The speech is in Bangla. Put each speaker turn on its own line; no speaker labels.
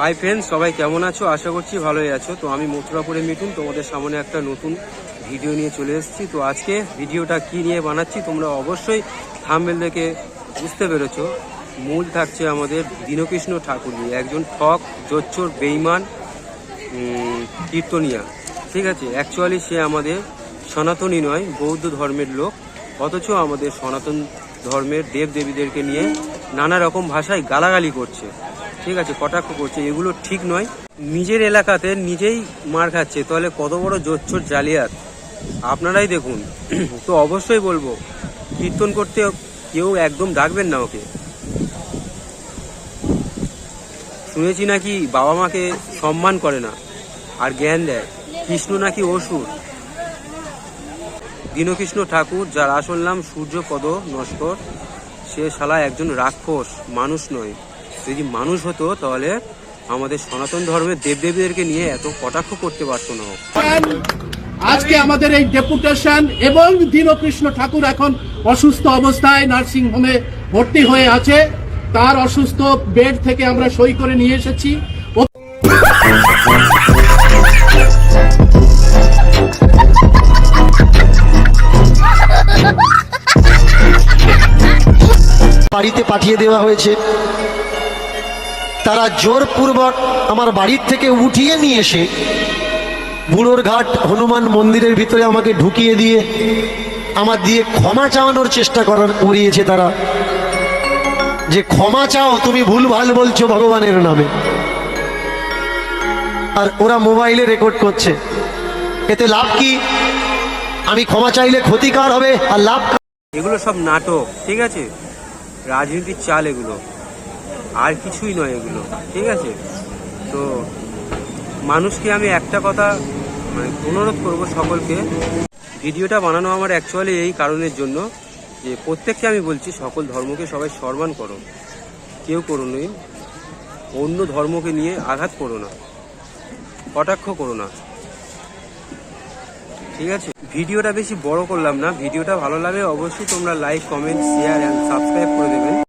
হাই ফ্রেন্ডস সবাই কেমন আছো? আশা করছি ভালোই আছো। তো আমি মথুরাপুরে মিটুন তোমাদের সামনে একটা নতুন ভিডিও নিয়ে চলে এসেছি। তো আজকে ভিডিওটা কি নিয়ে বানাচ্ছি, তোমরা অবশ্যই থামবেল দেখে বুঝতে পেরেছ। মূল থাকছে আমাদের দীনকৃষ্ণ ঠাকুর নিয়ে একজন ঠক, জোচ্চোর বেইমান কীর্তনিয়া। ঠিক আছে? অ্যাকচুয়ালি সে আমাদের সনাতনী নয়, বৌদ্ধ ধর্মের লোক। অথচ আমাদের সনাতন ধর্মের দেব দেবীদেরকে নিয়ে নানা রকম ভাষায় গালাগালি করছে। ঠিক আছে, কটাক্ষ করছে, এগুলো ঠিক নয়। নিজের এলাকাতে নিজেই মার খাচ্ছে, তাহলে কত বড় জোচ্চোর জালিয়াত। আপনারাই দেখুন। তো অবশ্যই বলব, কীর্তন করতে কেউ একদম ডাকবেন না ওকে। শুনেছি নাকি বাবা মাকে সম্মান করে না, আর জ্ঞান দেয়। কৃষ্ণ নাকি অসুর? দীনকৃষ্ণ ঠাকুর, যার আসল নাম সূর্যপদ নস্কর, সে শালা একজন রাক্ষস, মানুষ নয়। যদি মানুষ হতো তাহলে আমাদের সনাতন ধর্মের দেবদেবীদেরকে নিয়ে এত কটাক্ষ করতে পারতো না
আজকে আমাদের এই ডেপুটেশন এবং দীনকৃষ্ণ ঠাকুর এখন অসুস্থ অবস্থায় নার্সিং হোমে ভর্তি হয়ে আছে। তার অসুস্থ বেড থেকে আমরা সই করে নিয়ে এসেছি।
বাড়িতে পাঠিয়ে দেওয়া হয়েছে। তারা জোরপূর্বক আমার বাড়ির থেকে উঠিয়ে নিয়ে এসে বুড়োর ঘাট হনুমান মন্দিরের ভিতরে আমাকে ঢুকিয়ে দিয়ে আমার দিয়ে ক্ষমা চাওয়ানোর চেষ্টা করার করিয়েছে তারা। যে ক্ষমা চাও, তুমি ভুল ভালো বলছো ভগবানের নামে। আর ওরা মোবাইলে রেকর্ড করছে। এতে লাভ কি? আমি ক্ষমা চাইলে ক্ষতিকার হবে, আর লাভ
এগুলো সব নাটক, ঠিক আছে? রাজনীতির চাল এগুলো। আর কিছুই নয় এগুলো, ঠিক আছে? তো মানুষকে আমি একটা কথা মানে অনুরোধ করব সকলকে, ভিডিওটা বানানো আমার অ্যাকচুয়ালি এই কারণের জন্য যে প্রত্যেককে আমি বলছি, সকল ধর্মকে সবাই সম্মান করো। কেউ করো নি, অন্য ধর্মকে নিয়ে আঘাত করো না, কটাক্ষ করো না। ঠিক আছে? ভিডিওটা বেশি বড় করলাম না, ভিডিওটা ভালো লাগে অবশ্যই তোমরা like comment share and subscribe করে দেবেন।